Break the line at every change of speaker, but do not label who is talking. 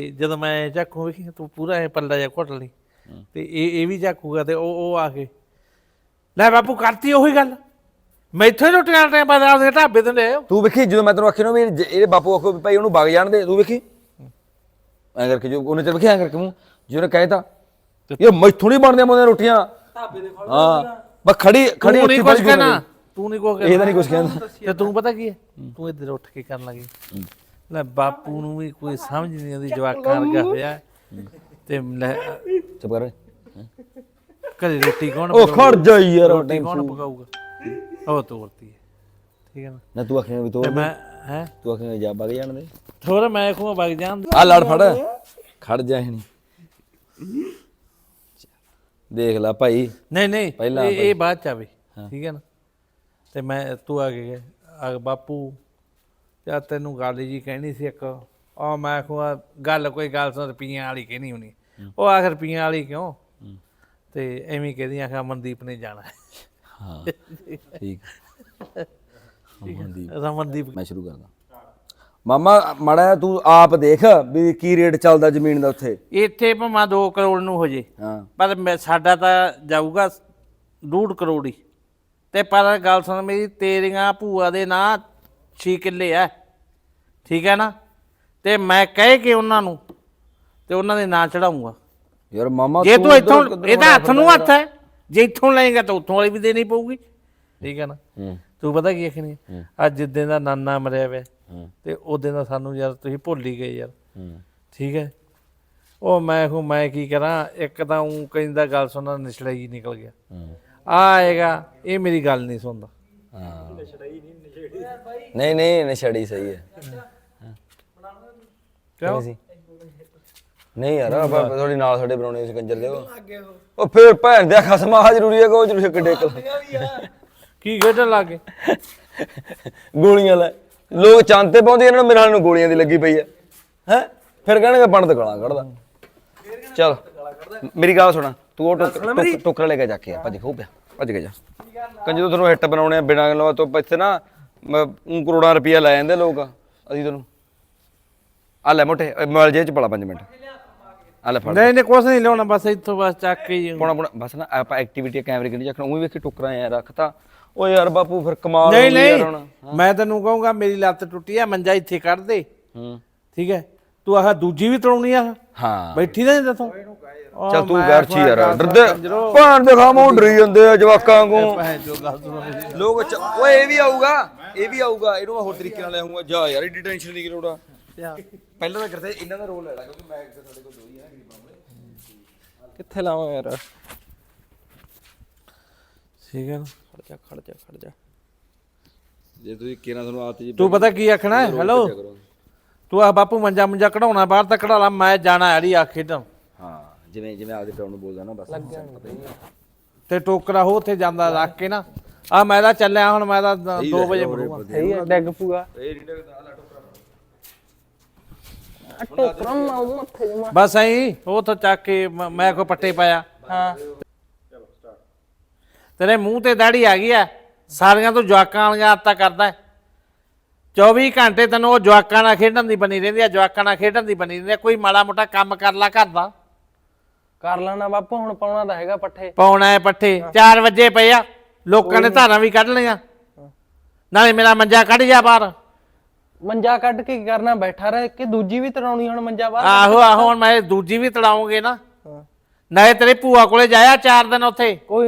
ਤੇ ਜਦੋਂ ਮੈਂ ਝਾਕੂ ਵੇਖੀ ਤੂੰ ਪੂਰਾ ਐ ਪੱਲਾ ਜਿਹਾ ਘੁੱਟ ਲਈ। ਤੇ ਇਹ ਇਹ ਵੀ ਝਾਕੂਗਾ ਤੇ ਉਹ ਉਹ ਆ ਕੇ ਲੈ ਬਾਪੂ ਕਰਤੀ ਉਹੀ ਗੱਲ। ਮੈਥੋਂ ਰੋਟੀਆਂ ਟਾਈਮ ਬਾਅਦ ਆਪਦੇ ਢਾਬੇ ਤੋਂ ਲੈ
ਤੂੰ ਵੇਖੀ ਜਦੋਂ ਮੈਂ ਤੈਨੂੰ ਆਖਿਆ ਨਾ ਵੀ ਜੇ ਇਹਦੇ ਬਾਪੂ ਆਖੋ ਵੀ ਭਾਈ ਉਹਨੂੰ ਵਗ ਜਾਣ ਦੇ ਤੂੰ ਵੇਖੀ? ਐਂ ਕਰਕੇ ਜੋ ਉਹਨੇ ਤੇ ਵੇਖਿਆ ਐਂ ਕਰਕੇ ਮੂੰਹ ਜਿਹਨੇ ਕਹਿਤਾ ਇਹ ਮੈਥੋਂ ਨਹੀਂ ਬਣਦੀਆਂ ਮੋਦੀਆਂ ਰੋਟੀਆਂ। ਹਾਂ ਬਸ ਖੜੀ ਖੜੀ
ਤੂੰ ਨਹੀਂ
ਖੜੀ
ਕਹਿਣਾ ਤੂੰ ਨਹੀਂ ਕੁਛ
ਇਹਦਾ ਨਹੀਂ ਕੁਛ ਕਹਿੰਦਾ
ਤੇ ਤੂੰ ਪਤਾ ਕੀ ਹੈ? ਤੂੰ ਇੱਧਰ ਉੱਠ ਕੇ ਕਰਨ ਲੱਗੀ। ਲੈ ਬਾਪੂ ਨੂੰ ਵੀ ਕੋਈ ਸਮਝ ਨਹੀਂ ਆਉਂਦੀ ਜਵਾਕਾਂ ਵਰਗਾ ਹੋਇਆ। ਤੇ ਲੈ
ਚੁੱਪ ਕਰ। ਓਏ।
ਘਰੇ ਰੋਟੀ ਕੌਣ
ਉਹ ਖੜ ਜਾ ਯਾਰ
ਰੋਟੀ ਕੌਣ ਪਕਾਊਗਾ? ਉਹ ਤੋਰਤੀ ਹੈ। ਠੀਕ ਹੈ ਨਾ?
ਨਾ ਤੂੰ ਆਖਿਆ ਵੀ ਤੋੜ
ਤੇ ਮੈਂ ਹੈ?
ਤੂੰ ਆਖਿਆ ਜਾ ਵਗ ਜਾਣ ਦੇ।
ਥੋੜਾ ਮੈਂ ਖੂਆ ਵਗ ਜਾਂ
ਆ ਲੜ ਫੜ। ਖੜ ਜਾ ਨਹੀਂ ਦੇਖ ਲੈ ਭਾਈ।
ਨਹੀਂ ਨਹੀਂ
ਪਹਿਲਾਂ
ਇਹ ਇਹ ਬਾਅਦ ਚ ਆਵੇ। ਠੀਕ ਹੈ ਨਾ? ਤੇ ਮੈਂ ਤੂੰ ਆ ਕੇ ਆ ਬਾਪੂ। ਜਾਂ ਤੈਨੂੰ ਗੱਲ ਜੀ ਕਹਿਣੀ ਸੀ ਇੱਕ ਆ ਮੈਂ ਖੂਆ ਗੱਲ ਕੋਈ ਗੱਲ ਸੁਣ ਰੁਪਈਆਂ ਵਾਲੀ ਕਹਿਣੀ ਹੁਣੀ। ਉਹ ਆਖਰ ਰੁਪਈਆਂ ਵਾਲੀ ਕਿਉਂ? ਤੇ ਐਵੇਂ ਕਹਦੀ ਆਖਾ ਮਨਦੀਪ ਨੇ ਜਾਣਾ। ਹੈ
ਠੀਕ। ਅਮਨਦੀਪ
ਰਮਨਦੀਪ
ਮੈਂ ਸ਼ੁਰੂ ਕਰਦਾ। ਮਾਮਾ ਮੜਾ ਤੂੰ ਆਪ ਦੇਖ ਵੀ ਕੀ ਰੇਟ ਚੱਲਦਾ ਜ਼ਮੀਨ ਦਾ ਉੱਥੇ।
ਇੱਥੇ ਭਾਵੇਂ 2 ਕਰੋੜ ਨੂੰ ਹੋ ਜੇ
ਹਾਂ।
ਪਰ ਮੈਂ- ਸਾਡਾ ਤਾਂ ਜਾਊਗਾ ਡੂਢ ਕਰੋੜ ਹੀ। ਤੇ ਪਰ ਗੱਲ ਸੁਣ ਮੇਰੀ ਤੇਰੀਆਂ ਭੂਆ ਦੇ ਨਾਂ 6 ਕਿੱਲੇ ਆ। ਠੀਕ ਹੈ ਨਾ? ਤੇ ਮੈਂ ਕਹਿ ਕੇ ਉਹਨਾਂ ਨੂੰ ਤੇ ਉਹਨਾਂ ਦੇ ਨਾਂ ਚੜਾਉਂਗਾ।
ਯਾਰ ਮਾਮਾ
ਜੇ ਤੂੰ ਇੱਥੋਂ ਇਹਦਾ ਹੱਥ ਨੂੰ ਹੱਥ ਹੈ ਜੇ ਇੱਥੋਂ ਲਏਗਾ ਤਾਂ ਉੱਥੋਂ ਵਾਲੀ ਵੀ ਦੇਣੀ ਪਊਗੀ। ਠੀਕ ਹੈ ਨਾ?
ਹੂੰ।
ਤੂੰ ਪਤਾ ਕੀ ਆਖਣੀ ਅੱਜ ਜਿੱਦਾਂ ਦਾ ਨਾਨਾ ਮਰਿਆ ਵੇ
ਹੂੰ।
ਤੇ ਉਹਦੇ ਦਾ ਸਾਨੂੰ ਯਾਰ ਤੁਸੀਂ ਭੁੱਲ ਹੀ ਗਏ ਯਾਰ।
ਹੂੰ।
ਠੀਕ ਹੈ? ਉਹ ਮੈਂ ਕਹੂੰ ਮੈਂ ਕੀ ਕਰਾਂ? ਇੱਕ ਤਾਂ ਉਹ ਕਹਿੰਦਾ ਗੱਲ ਸੁਣਨ ਨਿਛੜਾ ਹੀ ਨਿਕਲ ਗਿਆ।
ਹੂੰ।
ਆਏਗਾ ਇਹ ਮੇਰੀ ਗੱਲ ਨਹੀਂ ਸੁਣਦਾ।
ਹਾਂ। ਨਹੀਂ ਨਹੀਂ ਨਸ਼ੜੀ ਸਹੀ ਹੈ।
ਕਿਉਂ?
ਸੀ। ਨਹੀਂ ਯਾਰ ਆਪਾਂ ਥੋੜੀ ਨਾਲ ਸਾਡੇ ਬਣਾਉਣੇ ਸੀ ਕੰਜਰ ਦੇ ਉਹ। ਫੇਰ ਭੈਣ ਦੇ ਖਸਮਾ ਆ ਜ਼ਰੂਰੀ ਹੈ ਕੋ ਜ਼ਰੂਰੀ ਹੈ ਕਿੱਡੇ ਕਲ
ਕੀ ਖੇਡਣ ਲੱਗੇ
ਗੋਲੀਆਂ ਲੈ। ਲੋਕ ਚੰਦ ਤੇ ਪਾਉਂਦੇ ਇਹਨਾਂ ਨੂੰ ਮੇਰੇ ਨਾਲ ਨੂੰ ਗੋਲੀਆਂ ਦੀ ਲੱਗੀ ਪਈ ਹੈ। ਹੈ? ਫਿਰ ਕਹਿਣਗੇ ਪੰਡਤ ਗਾਲਾਂ ਕੱਢਦਾ। ਚਲ ਮੇਰੀ ਗੱਲ ਸੁਣ। ਤੂੰ ਉਹ ਟੋਕ- ਟੋਕ- ਟੋਕਰਾ ਲੈ ਕੇ ਜਾ ਕੇ ਆ। ਭੱਜ ਖੋ ਪਿਆ। ਭੱਜ ਕੇ ਜਾ। ਕੰਜ ਜਦੋਂ ਤੈਨੂੰ ਹਿੱਟ ਬਣਾਉਣੇ ਆ ਬਿਨਾਂ ਲਵਾ ਤੋਂ। ਇੱਥੇ ਨਾ ਉਹ ਕਰੋੜਾਂ ਰੁਪਈਆ ਲੈ ਜਾਂਦੇ ਲੋਕ ਅਸੀਂ ਤੈਨੂੰ। ਆ ਲੈ ਮੋਟੇ ਮੋਬਾਈਲ ਜੇਬ ਚ ਪੜਾ 5 ਮਿੰਟ। ਆ ਲੈ ਫੜ
ਨਹੀਂ ਨਹੀਂ ਕੁਛ ਨਹੀਂ ਲਿਆਉਣਾ ਬਸ ਇੱਥੋਂ ਬਸ ਚੱਕ ਕੇ ਹੀ।
ਪੋਣਾ ਪੋਣਾ ਬਸ ਨਾ ਆਪਾਂ ਐਕਟੀਵਿਟੀ ਕੈਮਰੇ ਕਿਹੜੀ ਚੱਕਣਾ ਉਹ ਵੇਖੀ ਟੋਕਰਾ ਐ ਰੱਖਤਾ ਓ ਯਾਰ ਬਾਪੂ ਫਿਰ ਕਮਾਲ
ਨਹੀਂ ਨਹੀਂ
ਹੁਣ
ਮੈਂ ਤੈਨੂੰ ਕਹੂੰਗਾ ਮੇਰੀ ਲੱਤ ਟੁੱਟੀ ਆ ਮੰਜਾ ਇੱਥੇ ਕੱਢ ਦੇ।
ਹੂੰ।
ਠੀਕ ਹੈ? ਤੂੰ ਆਹ ਦੂਜੀ ਵੀ ਤੜਾਉਣੀ ਆ।
ਹਾਂ।
ਬੈਠੀ ਨਾ ਜਿੱਦਾਂ ਤੂੰ
ਚੱਲ ਤੂੰ ਘਰ ਚ ਯਾਰ ਡਰਦੇ ਭਾਣ ਦੇ ਖਾਮੋਂ ਡਰੀ ਜਾਂਦੇ ਆ ਜਵਾਕਾਂ ਨੂੰ ਲੋਕ ਚ- ਓਏ ਇਹ ਵੀ ਆਊਗਾ। ਇਹ ਵੀ ਆਊਗਾ ਇਹਨੂੰ ਮੈਂ ਹੋਰ ਤਰੀਕੇ ਨਾਲ ਲੈ ਆਊਂਗਾ। ਜਾ ਯਾਰ ਏਡੀ ਟੈਨਸ਼ਨ ਦੀ ਕੀ ਲੋੜ ਆ? ਪਹਿਲਾਂ ਤਾਂ ਕਰਦੇ ਇਹਨਾਂ ਦਾ ਰੋਲ ਲੈਣਾ ਕਿਉਂਕਿ ਮੈਂ ਸਾਡੇ ਕੋਲ ਦੋ ਹੀ ਆ
ਕਿੱਥੇ ਲਾਵਾਂ ਯਾਰ?
ਠੀਕ ਹੈ ਨਾ?
ਖੜ ਜਾ ਖੜ ਜਾ ਖੜ ਜਾ।
ਜੇ ਤੁਸੀਂ ਕਿਹਨਾਂ ਤੁਹਾਨੂੰ ਆਦਤ ਜੀ
ਤੂੰ ਪਤਾ ਕੀ ਆਖਣਾ ਹੈਲੋ ਤੂੰ ਆ ਬਾਪੂ ਮੰਜਾ ਮੁੰਜਾ ਕਢਾਉਣਾ ਬਾਹਰ ਤਾਂ ਕਢਾ ਲਾ ਮੈਂ ਜਾਣਾ ਅੜੀ ਆ ਖੇਡਣ
ਹਾਂ ਜਿਵੇਂ ਜਿਵੇਂ ਆਪਦੇ ਪਿਓ ਨੂੰ ਬੋਲਦਾ ਨਾ ਬਸ।
ਤੇ ਟੋਕਰਾ ਹੋ ਉੱਥੇ ਜਾਂਦਾ ਰੱਖ ਕੇ ਨਾ। ਆ ਮੈਂ ਤਾਂ ਚੱਲਿਆ ਹੁਣ ਮੈਂ ਤਾਂ 2 ਵਜੇ ਮਰੂੰਗਾ
ਸਹੀ ਹੈ ਡੈਗ ਪੂਗਾ ਟੋਕਰਾ ਮਾਉ ਮੱਥੇ ਜਮਾ
ਬਸ ਐਂ ਉਹ ਤੋਂ ਚੱਕ ਕੇ ਮ- ਕੋ ਪੱਟੇ ਪਾਇਆ।
ਹਾਂ।
ਤੇਰੇ ਮੂੰਹ ਤੇ ਦਾੜੀ ਆ ਗਈ ਆ ਸਾਰੀਆਂ ਤੂੰ ਜਵਾਕਾਂ ਵਾਲੀਆਂ ਆਦਤਾਂ ਕਰਦਾ ਹੈ। 24 ਘੰਟੇ ਤੈਨੂੰ ਉਹ ਜਵਾਕਾਂ ਨਾਲ ਖੇਡਣ ਦੀ ਬਣੀ ਰਹਿੰਦੀ ਆ ਜਵਾਕਾਂ ਨਾਲ ਖੇਡਣ ਦੀ ਬਣੀ ਰਹਿੰਦੀ ਆ ਕੋਈ ਮਾੜਾ ਮੋਟਾ ਕੰਮ ਕਰ ਲਾ ਘਰ ਦਾ।
ਕਰ ਲੈਣਾ ਬਾਪੂ ਹੁਣ ਪਾਉਣਾ ਤਾਂ ਹੈਗਾ ਪੱਠੇ।
ਪਾਉਣਾ ਹੈ ਪੱਠੇ। 4 ਵਜੇ ਪਏ ਆ। ਲੋਕਾਂ ਨੇ ਧਾਰਾਂ ਵੀ ਕੱਢ ਲਈਆਂ। ਨਾਲੇ ਮੇਰਾ ਮੰਜਾ ਕੱਢ ਜਾ ਬਾਹਰ।
ਮੰਜਾ ਕੱਢ ਕੇ ਕੀ ਕਰਨਾ ਬੈਠਾ ਰਹਿ ਕਿ ਦੂਜੀ ਵੀ ਤੜਾਉਣੀ ਹੁਣ ਮੰਜਾ ਬਾਹਰ?
ਆਹੋ ਆਹੋ ਹੁਣ ਮੈਂ ਦੂਜੀ ਵੀ ਤੜਾਉਂਗੇ ਨਾ। ਨਾਲੇ ਤੇਰੇ ਭੂਆ ਕੋਲੇ ਜਾਇਆ 4 ਦਿਨ ਉੱਥੇ।
ਕੋਈ